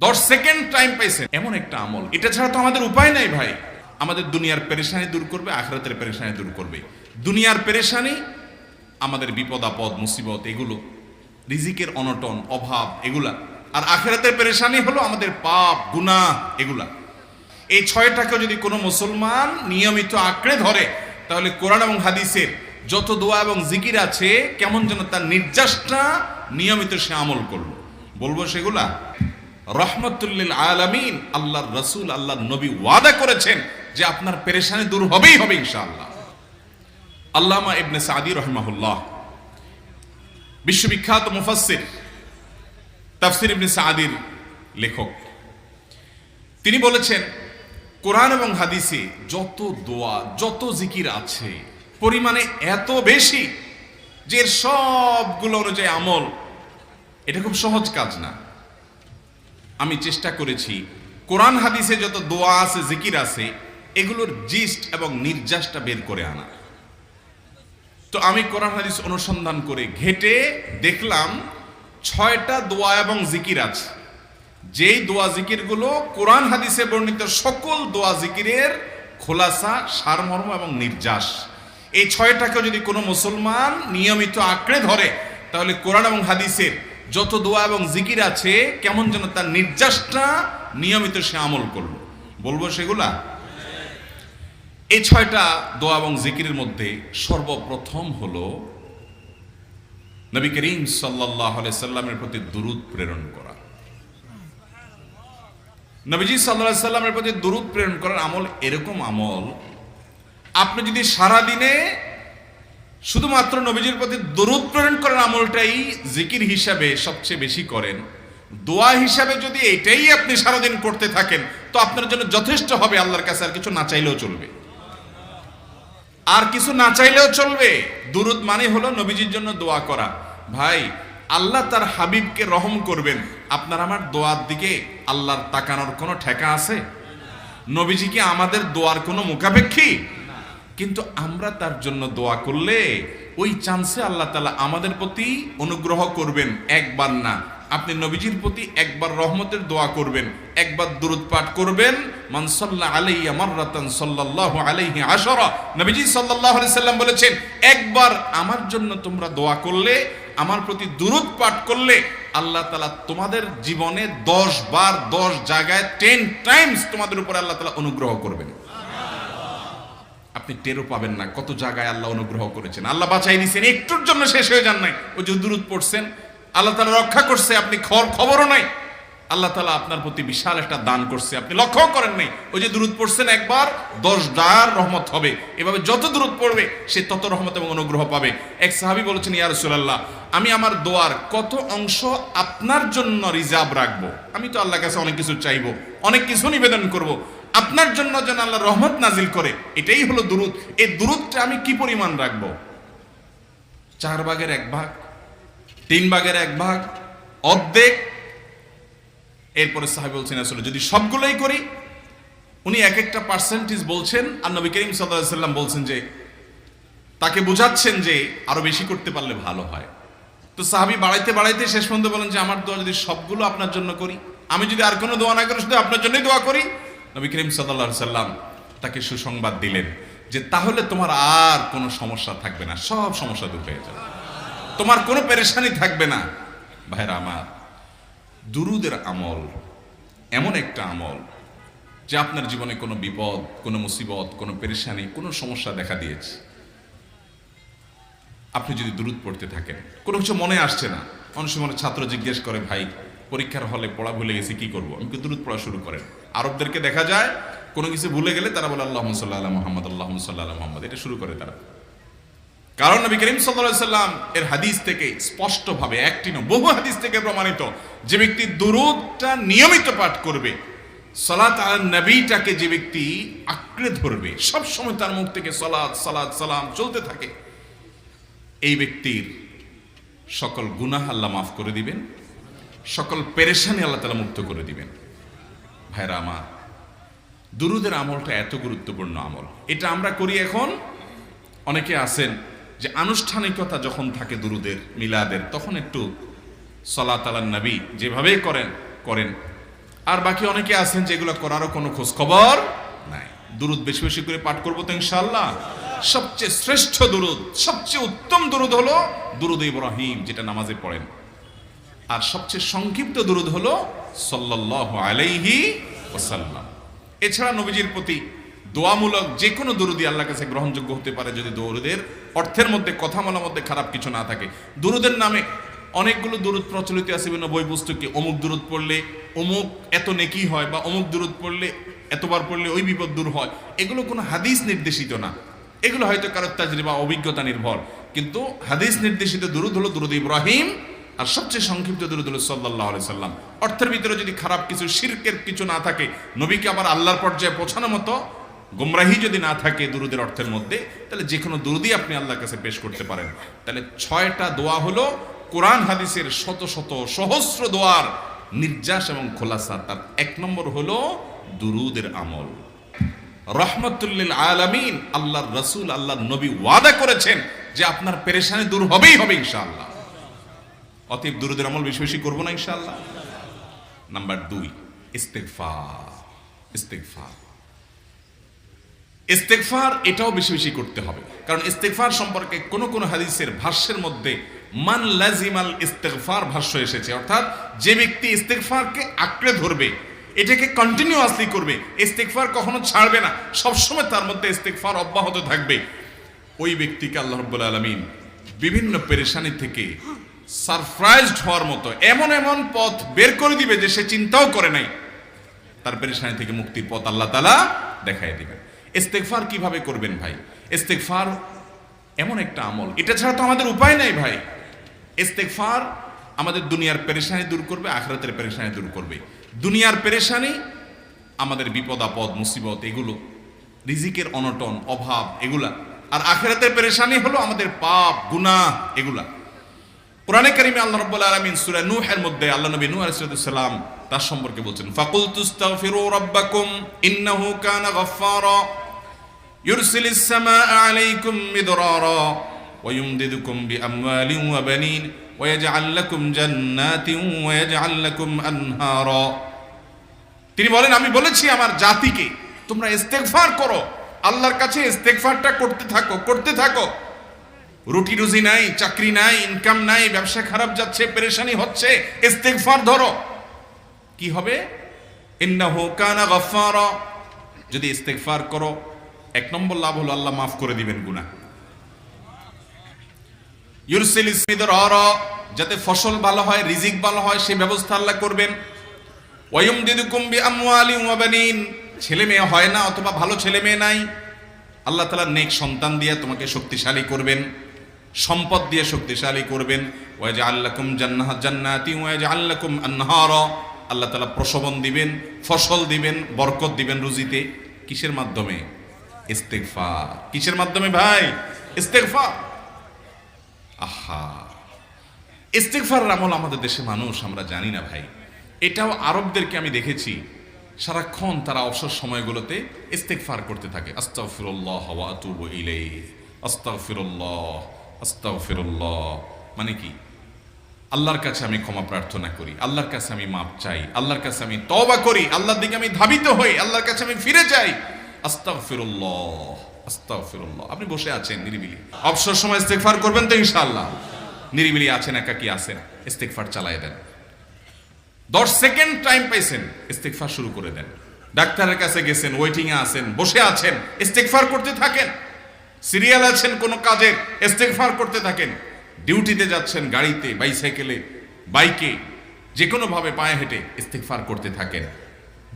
দশ second time পাইছেন। এমন একটা আমল। এটা ছাড়া তো আমাদের উপায় নাই ভাই। আমাদের দুনিয়ার পেরেশানি দূর করবে, আখরাতের পেরেশানি দূর করবে। দুনিয়ার পেরেশানি, আমাদের বিপদ, আপদ, মুসিবত, এগুলো, রিজিকের অনটন, অভাব, এগুলা। আর আখেরাতের পেরেশানি হলো আমাদের পাপ, গুনাহ, এগুলা। এই ছয়টাকে যদি কোনো মুসলমান নিয়মিত আঁকড়ে ধরে, তাহলে কোরআন এবং হাদিসের যত দোয়া এবং জিকির আছে, কেমন যেন তার নির্যাসটা নিয়মিত সে আমল করল। বলব সেগুলা? রহমতুল্লিল আলামিন, আল্লাহর রসুল, আল্লাহর নবী ওয়াদা করেছেন যে আপনার পেরেশানি দূর হবেই হবে ইনশাআল্লাহ। আল্লামা ইবনে সাদি রহমাহুল্লাহ, বিশ্ববিখ্যাত মুফাসসির, তাফসির ইবনে সাদির লেখক। তিনি বলেছেন, কোরআন এবং হাদিসে যত দোয়া, যত জিকির আছে, পরিমাণে এত বেশি যে সবগুলো অনুযায়ী আমল, এটা খুব সহজ কাজ না। আমি চেষ্টা করেছি। কোরআন হাদিসে যত দোয়া আছে, জিকির আছে, এগুলোর জিস্ট এবং নির্যাসটা বের করে আনা। তো আমি কোরআন হাদিস অনুসন্ধান করে ঘেটে দেখলাম, ছয়টা দোয়া এবং জিকির আছে। যেই দোয়া জিকিরগুলো কোরআন হাদিসে বর্ণিত সকল দোয়া জিকিরের খোলাসা, সারমর্ম এবং নির্যাস। এই ছয়টাকে যদি কোনো মুসলমান নিয়মিত আঁকড়ে ধরে, তাহলে কোরআন এবং হাদিসের যত দোয়া এবং জিকির আছে, কেমন যেন তার নির্যাসটা নিয়মিত সে আমল করল। বলব সেগুলা? এই ছয়টা দোয়া এবং জিকিরের মধ্যে সর্বপ্রথম হলো নবী করিম সাল্লাহ সাল্লামের প্রতি দুরুদ প্রেরণ করা। নবীজি সাল্লাহ সাল্লামের প্রতি দুরুদ প্রেরণ করার আমল এরকম আমল, আপনি যদি সারা দিনে শুধুমাত্র নবীজির প্রতি দরুদ প্রেরণ করার আমলটাই জিকির হিসাবে সবচেয়ে বেশি করেন। দোয়া হিসাবে যদি এটাই আপনি সারাদিন করতে থাকেন, তো আপনার জন্য যথেষ্ট হবে আল্লাহর কাছে, আর কিছু না চাইলেও চলবে। আর কিছু না চাইলেও চলবে। দুরুদ মানে হলো নবীজির জন্য দোয়া করা। ভাই, আল্লাহ তার হাবিবকে রহম করবেন। আপনার আমার দোয়ার দিকে আল্লাহর তাকানোর কোনো ঠেকা আছে? নবীজি কি আমাদের দোয়ার কোনো মুখাপেক্ষী? কিন্তু আমরা তার জন্য দোয়া করলে ওই চান্সে আল্লাহ তালা আমাদের প্রতি অনুগ্রহ করবেন একবার না। আপনি নবীজির প্রতি একবার রহমতের দোয়া করবেন, একবার দুরুদ পাঠ করবেন। মানসাল্লাহ আলাইয়া মাররাতান সাল্লাল্লাহু আলাইহি আশরা। নবীজি আলাইহি সাল্লাম বলেছেন, একবার আমার জন্য তোমরা দোয়া করলে, আমার প্রতি দুরুদ পাঠ করলে আল্লাহ তালা তোমাদের জীবনে দশ বার দশ জায়গায় টেন টাইমস তোমাদের উপরে আল্লাহ তালা অনুগ্রহ করবেন। আপনি টেরও পাবেন না। কত জায়গায় আল্লাহ অনুগ্রহ করেছেন। আল্লাহ বাঁচাই দিয়েছেন একটুর জন্য শেষ হয়ে যান নাই। ওই যে দূরত পড়ছেন, আল্লাহ তালা রক্ষা করছে, আপনি খবর খবরও নাই। আল্লাহ তালা আপনার প্রতি বিশাল একটা দান করছে, আপনি লক্ষ্য করেন নাই। ওই যে দূরত পড়ছেন, একবার দশ ডার রহমত হবে। এভাবে যত দূরত পড়বে, সে তত রহমত এবং অনুগ্রহ পাবে। এক সাহাবি বলেছেন, ইয়া রাসূলুল্লাহ, আমি আমার দোয়ার কত অংশ আপনার জন্য রিজার্ভ রাখব? আমি তো আল্লাহর কাছে অনেক কিছু চাইব, অনেক কিছু নিবেদন করব। আপনার জন্য যেন আল্লাহ রহমত নাজিল করে, এটাই হলো দুরুদ। এই দুরুদটা আমি কি পরিমাণ রাখব? চার ভাগের এক ভাগ, তিন ভাগের এক ভাগ, অর্ধেক। এরপরে সাহেব বলছেন আসলে যদি সবগুলোই করি? উনি এক একটা পার্সেন্টেজ বলছেন, আর নবী করিম সাল্লাম বলছেন যে, তাকে বোঝাচ্ছেন যে, আরও বেশি করতে পারলে ভালো হয়। তো সাহাবি বাড়াইতে বাড়াইতে শেষ পর্যন্ত বলেন যে, আমার দোয়া যদি সবগুলো আপনার জন্য করি, আমি যদি আর কোনো দোয়া না করি, শুধু আপনার জন্যই দোয়া করি নবী করিম সাল্লাহ সাল্লাম তাকে সুসংবাদ দিলেন যে তাহলে তোমার আর কোনো সমস্যা থাকবে না, সব সমস্যা দূর হয়ে যাবে। তোমার কোনো পেরেশানি থাকবে না। ভাইরা আমার, দুরুদের আমল এমন একটা আমল যে আপনার জীবনে কোনো বিপদ, কোনো মুসিবত, কোনো পেরেশানি, কোনো সমস্যা দেখা দিয়েছে। আপনি যদি দূরত পড়তে থাকেন, কোনো কিছু মনে আসছে না। অনেক সময় ছাত্র জিজ্ঞেস করে, ভাই, পরীক্ষার হলে পড়া ভুলে গেছি, কি করব? আমি দূরত পড়া শুরু করেন? আরবদেরকে দেখা যায়, কোনো কিছু ভুলে গেলে তারা বলে, আল্লাহ সাল্লাহ মোহাম্মদ, আল্লাহ সাল্লাহ মোহাম্মদ। এটা শুরু করে তারা। কারণ নবী করিম সাল্লাম এর হাদিস থেকে স্পষ্টভাবে, একটি নয়, বহু হাদিস থেকে প্রমাণিত, যে ব্যক্তি দুরুদটা নিয়মিত পাঠ করবে, সালাত আল নবীটাকে যে ব্যক্তি আঁকড়ে ধরবে সব সময় তার মুখ থেকে সালাদ সালাদ সালাম চলতে থাকে, এই ব্যক্তির সকল গুনাহ আল্লাহ মাফ করে দিবেন, সকল পেরেশানি আল্লাহ তালা মুক্ত করে দিবেন। ভাইরা আমার দুরুদের আমলটা এত গুরুত্বপূর্ণ আমল। এটা আমরা করি এখন। অনেকে আছেন যে আনুষ্ঠানিকতা যখন থাকে দুরুদের, মিলাদের, তখন একটু সলা তালান নবী যেভাবে করেন করেন। আর বাকি অনেকে আছেন যেগুলো করারও কোনো খোঁজ খবর নাই। দুরুদ বেশি বেশি করে পাঠ করব তো ইনশাল্লাহ সবচেয়ে শ্রেষ্ঠ দুরুদ, সবচেয়ে উত্তম দুরুদ হলো দুরুদ ইব্রাহিম, যেটা নামাজে পড়েন। আর সবচেয়ে সংক্ষিপ্ত দুরুদ হলো সাল্লাল্লাহু আলাইহি ওয়াসাল্লাম। এছাড়া নবীজির প্রতি দোয়ামূলক যে কোনো দুরুদি আল্লাহর কাছে গ্রহণযোগ্য হতে পারে যদি দরুদের অর্থের মধ্যে, কথা বলার মধ্যে খারাপ কিছু না থাকে। দুরুদের নামে অনেকগুলো দুরুদ প্রচলিত আছে, বিভিন্ন বই পুস্তকে অমুক দুরুদ পড়লে অমুক এত নেকি হয় বা অমুক দুরুদ পড়লে এতবার পড়লে ওই বিপদ দূর হয়। এগুলো কোনো হাদিস নির্দেশিত না। এগুলো হয়তো কারোর তাজরি বা অভিজ্ঞতা নির্ভর। কিন্তু হাদিস নির্দেশিত দুরুদ হলো দুরুদ ইব্রাহিম আর সবচেয়ে সংক্ষিপ্ত দুরুদ হলো সাল্লাহ সাল্লাম। অর্থের ভিতরে যদি খারাপ কিছু, শিরকের কিছু না থাকে, নবীকে আবার আল্লাহর পর্যায়ে পৌঁছানোর মতো গুমরাহি যদি না থাকে দুরুদের অর্থের মধ্যে, তাহলে যে কোনো দুরুদই আপনি আল্লাহর কাছে পেশ করতে পারেন। তাহলে ছয়টা দোয়া হলো কোরআন হাদিসের শত শত সহস্র দোয়ার নির্যাস এবং খোলাসা। তার এক নম্বর হলো দুরুদের আমল। রহমতুল্লিল আলামিন, আল্লাহর রসুল, আল্লাহর নবী ওয়াদা করেছেন যে আপনার পেরেশানি দূর হবেই হবে ইনশাআল্লাহ। অতএব দুরুদের আমল বেশি বেশি করব না ইনশাল্লাহ নাম্বার দুই ইস্তেকফার ইস্তেকফার ইস্তেকফার এটাও বেশি বেশি করতে হবে। কারণ ইস্তেকফার সম্পর্কে কোন কোন হাদিসের ভাষ্যের মধ্যে মান লাজিমাল ইস্তেকফার ভাষ্য এসেছে। অর্থাৎ যে ব্যক্তি ইস্তেকফারকে আঁকড়ে ধরবে, এটাকে কন্টিনিউয়াসলি করবে ইস্তেকফার কখনো ছাড়বে না। সবসময় তার মধ্যে ইস্তেকফার অব্যাহত থাকবে। ওই ব্যক্তিকে আল্লাহ রব্বুল আলমিন বিভিন্ন পেরেশানি থেকে সারপ্রাইজড হওয়ার মতো এমন এমন পথ বের করে দিবে যে সে চিন্তাও করে নাই। তার পেরেশানি থেকে মুক্তির পথ আল্লাহ তালা দেখাই দিবেন। ইস্তেকফার কীভাবে করবেন ভাই? ইস্তেকফার এমন একটা আমল। এটা ছাড়া তো আমাদের উপায় নাই ভাই। ইস্তেকফার আমাদের দুনিয়ার পেরেশানি দূর করবে, আখরাতের পেরেশানি দূর করবে। দুনিয়ার পেরেশানি আমাদের বিপদ, আপদ, মুসিবত এগুলো, রিজিকের অনটন, অভাব এগুলা। আর আখেরাতের পেরেশানি হলো আমাদের পাপ, গুনাহ এগুলা। কোরআনে কারিমে আল্লাহ রাব্বুল আলামিন সূরা নূহের মধ্যে আল্লাহ নবী নূহ আলাইহিস সালাম তার সম্পর্কে বলছেন ফাকুল তুস্তাগফিরু রাব্বাকুম ইন্নাহু কানা গাফফারা ইউরসিলিস সামাআ আলাইকুম মিদরারা ويمددكم بأموال وبنين ويجعل لكم جنات ويجعل لكم أنهارا তিনি বলেন আমি বলেছি আমার জাতিকে তোমরা ইস্তেগফার করো আল্লাহর কাছে ইস্তেগফারটা করতে থাকো করতে থাকো রুটি রুজি নাই, চাকরি নাই ইনকাম নাই, ব্যবসা খারাপ যাচ্ছে, পেরেশানি হচ্ছে, ইস্তেগফার ধরো। কি হবে? ইন্নাহু কানা গাফফারা। যদি ইস্তেগফার করো, এক নম্বর লাভ হলো আল্লাহ মাফ করে দিবেন গুনাহ। ইউরসিল ইসমিদরারা যাতে ফসল ভালো হয়, রিজিক ভালো হয় সেই ব্যবস্থা আল্লাহ করবেন। ওয়ায়ুমদিদুকুম বিআমওয়ালিন ওয়া বানিন। ছেলে মেয়ে হয় না, অথবা ভালো ছেলে মেয়ে নাই। আল্লাহ তাআলা নেক সন্তান দিয়ে তোমাকে শক্তিশালী করবেন। সম্পদ দিয়ে শক্তিশালী করবেন। ওয়াজআল লাকুম জান্নাহ জান্নাতি ওয়াজআল লাকুম আনহারা। আল্লাহ তাআলা প্রসবন দিবেন, ফসল দিবেন, বরকত দিবেন রুজিতে। কিসের মাধ্যমে? ইস্তেগফার। কিসের মাধ্যমে ভাই? ইস্তেগফার। আহা। ইস্তেগফারের আমল আমাদের দেশে মানুষ, আমরা জানি না ভাই। এটাও আরবদেরকে আমি দেখেছি, সারাক্ষণ তারা অবসর সময়গুলোতে ইস্তেগফার করতে থাকে। আস্তাগফিরুল্লাহ ওয়া আতুবু ইলাইহি। আস্তাগফিরুল্লাহ। আস্তাগফিরুল্লাহ। মানে কি? আল্লাহর কাছে আমি ক্ষমা প্রার্থনা করি, আল্লাহর কাছে আমি মাপ চাই, আল্লাহর কাছে আমি তওবা করি, আল্লাহর দিকে আমি ধাবিত হই, আল্লাহর কাছে আমি ফিরে যাই। আস্তাগফিরুল্লাহ আস্তাগফিরুল্লাহ। আপনি বসে আছেন নিরিবিলি। অবসর সময় ইস্তেগফার করবেন তো ইনশাআল্লাহ। নিরিবিলি আছেন, একাকি আছেন, ইস্তেগফার চালায় দেন। দশ সেকেন্ড টাইম পাইছেন, ইস্তেগফার শুরু করে দেন। ডাক্তারের কাছে গেছেন ওয়েটিং এ আছেন, বসে আছেন, ইস্তেগফার করতে থাকেন। সিরিয়াল আছেন কোনো কাজের ইস্তেগফার করতে থাকেন, ডিউটিতে যাচ্ছেন গাড়িতে, বাইসাইকেলে, বাইকে যে কোনো ভাবে পায়ে হেঁটে ইস্তেগফার করতে থাকেন।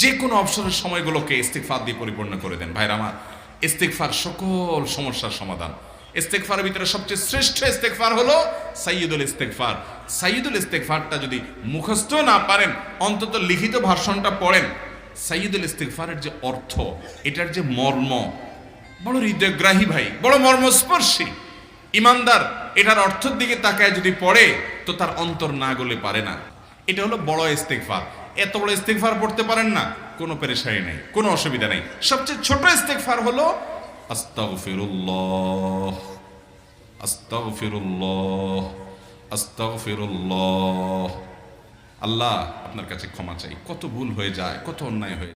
যে কোনো অবসরের সময়গুলোকে ইস্তেগফার দিয়ে পরিপূর্ণ করে দেন। ভাইরা আমার, ইস্তেগফার সকল সমস্যার সমাধান। ইস্তেগফারের ভিতরে সবচেয়ে শ্রেষ্ঠ ইস্তেগফার হলো সাইয়দুল ইস্তেগফার। সাইয়দুল ইস্তেগফারটা যদি মুখস্থ না পারেন, অন্তত লিখিত ভাষণটা পড়েন। সাইয়দুল ইস্তেগফারের যে অর্থ, এটার যে মর্ম বড় হৃদয়গ্রাহী ভাই, বড় মর্মস্পর্শী। ইমানদার, এটার অর্থের দিকে তাকায় যদি পড়ে, তো তার অন্তর না গলে পারে না। এটা হলো বড় ইস্তেকফার এত বড় ইস্তেকফার পড়তে পারেন না, কোনো পেরেশানি নেই, কোনো অসুবিধা নেই। সবচেয়ে ছোট ইস্তেকফার হলো, আস্তাগফিরুল্লাহ আস্তাগফিরুল্লাহ আস্তাগফিরুল্লাহ। আল্লাহ আপনার কাছে ক্ষমা চাই। কত ভুল হয়ে যায়, কত অন্যায় হয়ে